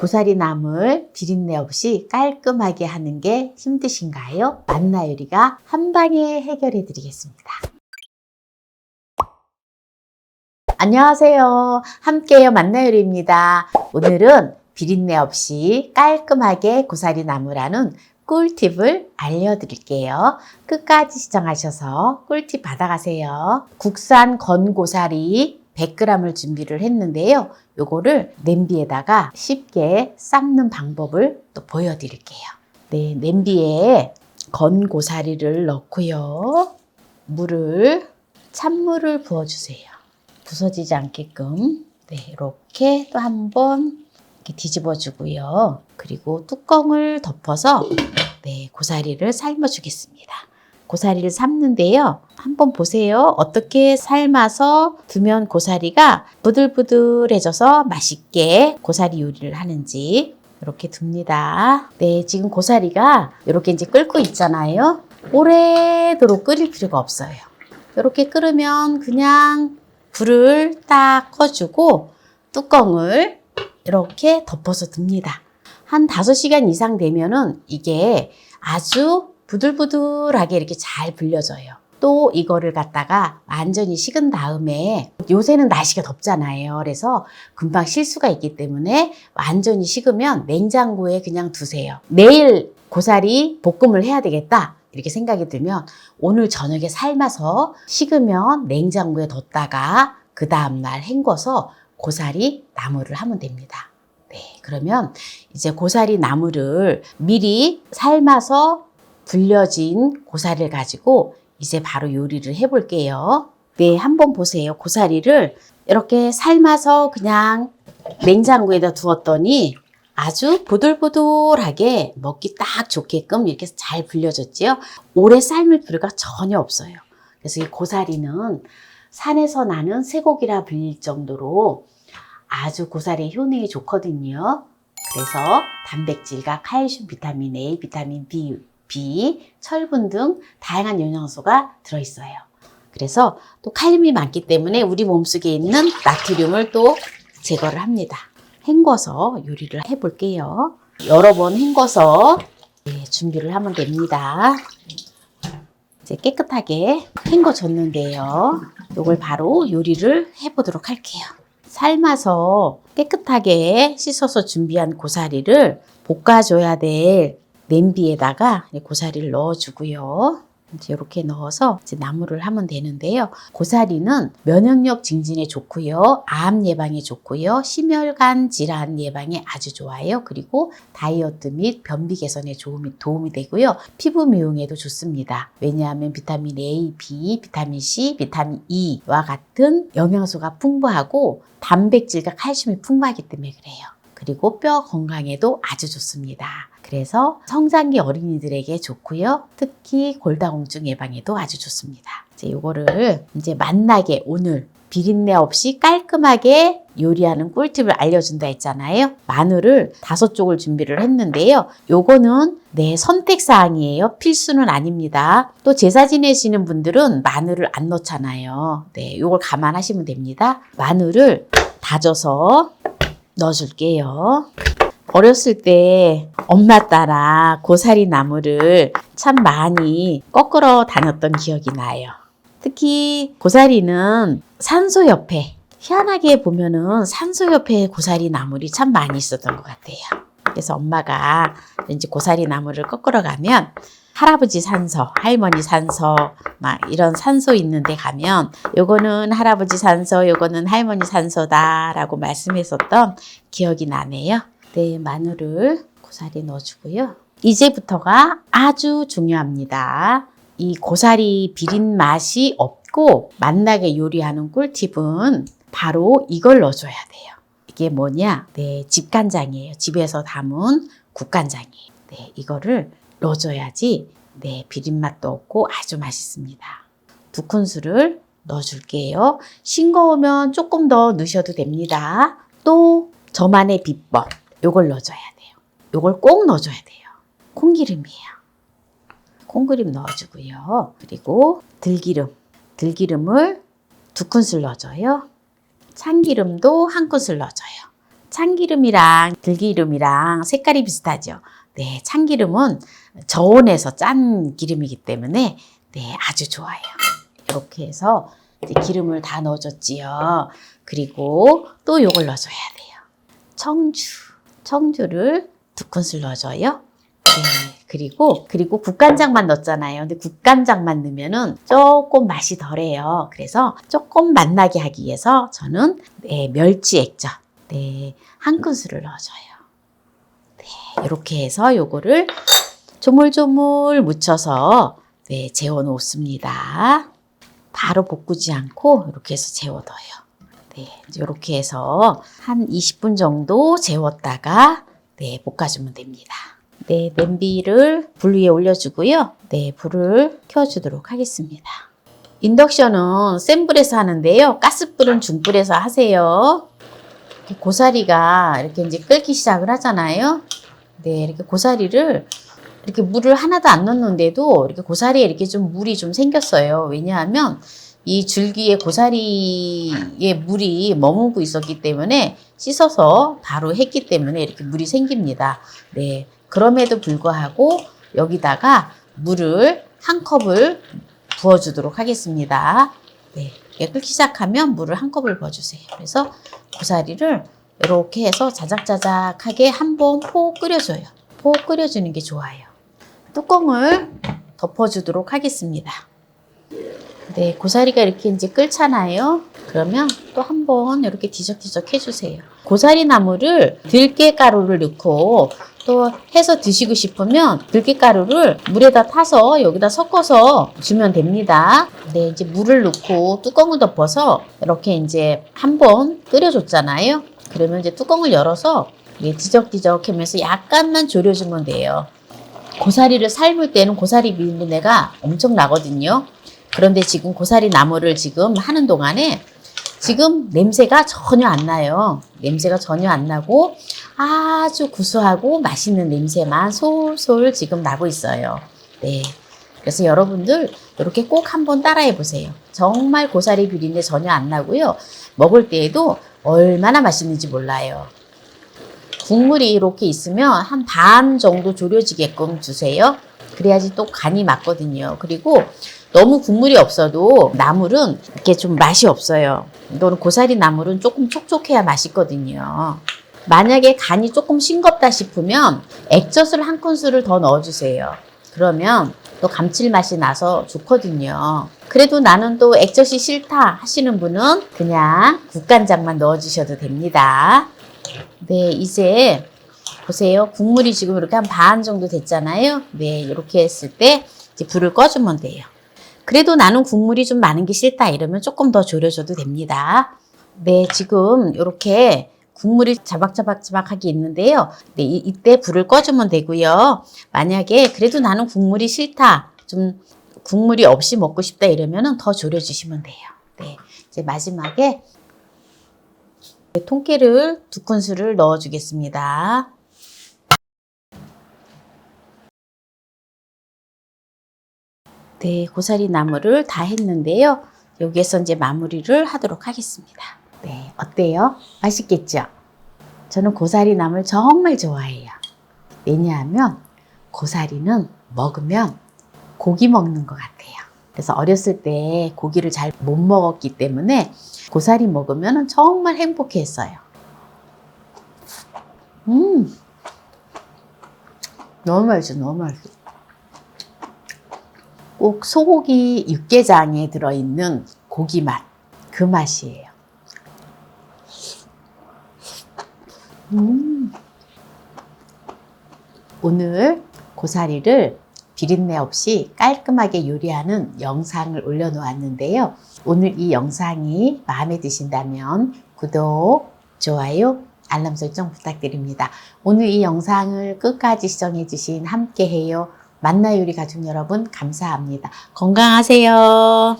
고사리 나물 비린내 없이 깔끔하게 하는 게 힘드신가요? 만나 요리가 한 방에 해결해 드리겠습니다. 안녕하세요. 함께요 만나 요리입니다. 오늘은 비린내 없이 깔끔하게 고사리 나물하는 꿀팁을 알려드릴게요. 끝까지 시청하셔서 꿀팁 받아가세요. 국산 건고사리 100g을 준비를 했는데요. 요거를 냄비에다가 쉽게 삶는 방법을 또 보여드릴게요. 네, 냄비에 건 고사리를 넣고요. 물을, 찬물을 부어주세요. 부서지지 않게끔. 네, 이렇게 또 한번 뒤집어 주고요. 그리고 뚜껑을 덮어서 네, 고사리를 삶아 주겠습니다. 고사리를 삶는데요. 한번 보세요. 어떻게 삶아서 두면 고사리가 부들부들해져서 맛있게 고사리 요리를 하는지 이렇게 둡니다. 네, 지금 고사리가 이렇게 이제 끓고 있잖아요. 오래도록 끓일 필요가 없어요. 이렇게 끓으면 그냥 불을 딱 꺼주고 뚜껑을 이렇게 덮어서 둡니다. 한 5시간 이상 되면은 이게 아주 부들부들하게 이렇게 잘 불려져요. 또 이거를 갖다가 완전히 식은 다음에 요새는 날씨가 덥잖아요. 그래서 금방 실수가 있기 때문에 완전히 식으면 냉장고에 그냥 두세요. 내일 고사리 볶음을 해야 되겠다. 이렇게 생각이 들면 오늘 저녁에 삶아서 식으면 냉장고에 뒀다가 그 다음날 헹궈서 고사리 나물을 하면 됩니다. 네, 그러면 이제 고사리 나물을 미리 삶아서 불려진 고사리를 가지고 이제 바로 요리를 해볼게요. 네, 한번 보세요. 고사리를 이렇게 삶아서 그냥 냉장고에다 두었더니 아주 보들보들하게 먹기 딱 좋게끔 이렇게 잘 불려졌지요. 오래 삶을 필요가 전혀 없어요. 그래서 이 고사리는 산에서 나는 쇠고기라 불릴 정도로 아주 고사리 효능이 좋거든요. 그래서 단백질과 칼슘, 비타민 A, 비타민 B, B, 철분 등 다양한 영양소가 들어있어요. 그래서 또 칼륨이 많기 때문에 우리 몸속에 있는 나트륨을 또 제거를 합니다. 헹궈서 요리를 해볼게요. 여러 번 헹궈서 네, 준비를 하면 됩니다. 이제 깨끗하게 헹궈줬는데요. 이걸 바로 요리를 해보도록 할게요. 삶아서 깨끗하게 씻어서 준비한 고사리를 볶아줘야 될 냄비에다가 고사리를 넣어주고요. 이제 이렇게 넣어서 이제 나물을 하면 되는데요. 고사리는 면역력 증진에 좋고요. 암 예방에 좋고요. 심혈관 질환 예방에 아주 좋아요. 그리고 다이어트 및 변비 개선에 도움이, 도움이 되고요. 피부 미용에도 좋습니다. 왜냐하면 비타민 A, B, 비타민 C, 비타민 E와 같은 영양소가 풍부하고 단백질과 칼슘이 풍부하기 때문에 그래요. 그리고 뼈 건강에도 아주 좋습니다. 그래서 성장기 어린이들에게 좋고요. 특히 골다공증 예방에도 아주 좋습니다. 이제 이거를 이제 맛나게 오늘 비린내 없이 깔끔하게 요리하는 꿀팁을 알려준다 했잖아요. 마늘을 다섯 쪽을 준비를 했는데요. 요거는 내 선택사항이에요. 필수는 아닙니다. 또 제사 지내시는 분들은 마늘을 안 넣잖아요. 네, 요걸 감안하시면 됩니다. 마늘을 다져서 넣어줄게요. 어렸을 때 엄마 따라 고사리 나무를 참 많이 꺾으러 다녔던 기억이 나요. 특히 고사리는 산소 옆에 희한하게 보면은 산소 옆에 고사리 나물이 참 많이 있었던 것 같아요. 그래서 엄마가 왠지 고사리 나물을 꺾으러 가면 할아버지 산소, 할머니 산소, 막 이런 산소 있는데 가면 요거는 할아버지 산소, 요거는 할머니 산소다라고 말씀했었던 기억이 나네요. 네, 마늘을 고사리 넣어주고요. 이제부터가 아주 중요합니다. 이 고사리 비린 맛이 없고 맛나게 요리하는 꿀팁은 바로 이걸 넣어줘야 돼요. 이게 뭐냐? 네, 집간장이에요. 집에서 담은 국간장이에요. 네, 이거를 넣어줘야지 네, 비린맛도 없고 아주 맛있습니다. 두 큰술을 넣어줄게요. 싱거우면 조금 더 넣으셔도 됩니다. 또 저만의 비법, 요걸 넣어줘야 돼요. 요걸 꼭 넣어줘야 돼요. 콩기름이에요. 콩기름 넣어주고요. 그리고 들기름, 들기름을 두 큰술 넣어줘요. 참기름도 한 큰술 넣어줘요. 참기름이랑 들기름이랑 색깔이 비슷하죠. 네, 참기름은 저온에서 짠 기름이기 때문에 네, 아주 좋아요. 이렇게 해서 기름을 다 넣어줬지요. 그리고 또 요걸 넣어줘야 돼요. 청주. 청주를 두 큰술 넣어줘요. 네, 그리고 그리고 국간장만 넣었잖아요. 근데 국간장만 넣으면은 조금 맛이 덜해요. 그래서 조금 맛나게 하기 위해서 저는 네, 멸치 액젓 네, 한 큰술을 넣어줘요. 네, 이렇게 해서 요거를 조물조물 묻혀서 네, 재워 놓습니다. 바로 볶지 않고 이렇게 해서 재워둬요. 네, 이렇게 해서 한 20분 정도 재웠다가 네, 볶아주면 됩니다. 네, 냄비를 불 위에 올려주고요. 네, 불을 켜주도록 하겠습니다. 인덕션은 센 불에서 하는데요. 가스불은 중불에서 하세요. 이렇게 고사리가 이렇게 이제 끓기 시작을 하잖아요. 네, 이렇게 고사리를 이렇게 물을 하나도 안 넣는데도 이렇게 고사리에 이렇게 좀 물이 좀 생겼어요. 왜냐하면 이 줄기에 고사리에 물이 머무고 있었기 때문에 씻어서 바로 했기 때문에 이렇게 물이 생깁니다. 네. 그럼에도 불구하고 여기다가 물을 한 컵을 부어주도록 하겠습니다. 네. 끓기 시작하면 물을 한 컵을 부어주세요. 그래서 고사리를 이렇게 해서 자작자작하게 한번 포 끓여줘요. 포 끓여주는 게 좋아요. 뚜껑을 덮어주도록 하겠습니다. 네, 고사리가 이렇게 이제 끓잖아요. 그러면 또 한 번 이렇게 뒤적뒤적 해주세요. 고사리 나물을 들깨 가루를 넣고 또 해서 드시고 싶으면 들깨 가루를 물에다 타서 여기다 섞어서 주면 됩니다. 네, 이제 물을 넣고 뚜껑을 덮어서 이렇게 이제 한 번 끓여줬잖아요. 그러면 이제 뚜껑을 열어서 뒤적뒤적 하면서 약간만 졸여주면 돼요. 고사리를 삶을 때는 고사리 비린내가 엄청 나거든요. 그런데 지금 고사리 나물을 지금 하는 동안에 지금 냄새가 전혀 안 나요. 냄새가 전혀 안 나고 아주 구수하고 맛있는 냄새만 솔솔 지금 나고 있어요. 네. 그래서 여러분들 이렇게 꼭 한번 따라해 보세요. 정말 고사리 비린내 전혀 안 나고요. 먹을 때에도 얼마나 맛있는지 몰라요. 국물이 이렇게 있으면 한 반 정도 졸여지게끔 두세요. 그래야지 또 간이 맞거든요. 그리고 너무 국물이 없어도 나물은 이렇게 좀 맛이 없어요. 이거는 고사리 나물은 조금 촉촉해야 맛있거든요. 만약에 간이 조금 싱겁다 싶으면 액젓을 한 큰술을 더 넣어주세요. 그러면 또 감칠맛이 나서 좋거든요. 그래도 나는 또 액젓이 싫다 하시는 분은 그냥 국간장만 넣어주셔도 됩니다. 네, 이제 보세요. 국물이 지금 이렇게 한 반 정도 됐잖아요. 네, 이렇게 했을 때 이제 불을 꺼주면 돼요. 그래도 나는 국물이 좀 많은 게 싫다 이러면 조금 더 졸여줘도 됩니다. 네, 지금 이렇게 국물이 자박자박자박하게 있는데요. 네, 이, 이때 불을 꺼주면 되고요. 만약에 그래도 나는 국물이 싫다, 좀 국물이 없이 먹고 싶다 이러면은 더 졸여주시면 돼요. 네, 이제 마지막에 네, 통깨를 두 큰술을 넣어주겠습니다. 네, 고사리 나물을 다 했는데요. 여기에서 이제 마무리를 하도록 하겠습니다. 네, 어때요? 맛있겠죠? 저는 고사리 나물 정말 좋아해요. 왜냐하면 고사리는 먹으면 고기 먹는 것 같아요. 그래서 어렸을 때 고기를 잘 못 먹었기 때문에 고사리 먹으면 정말 행복했어요. 음, 너무 맛있어, 너무 맛있어. 꼭 소고기 육개장에 들어있는 고기 맛, 그 맛이에요. 음. 오늘 고사리를 비린내 없이 깔끔하게 요리하는 영상을 올려놓았는데요. 오늘 이 영상이 마음에 드신다면 구독, 좋아요, 알람 설정 부탁드립니다. 오늘 이 영상을 끝까지 시청해주신 함께해요. 만나 요리 가족 여러분 감사합니다. 건강하세요.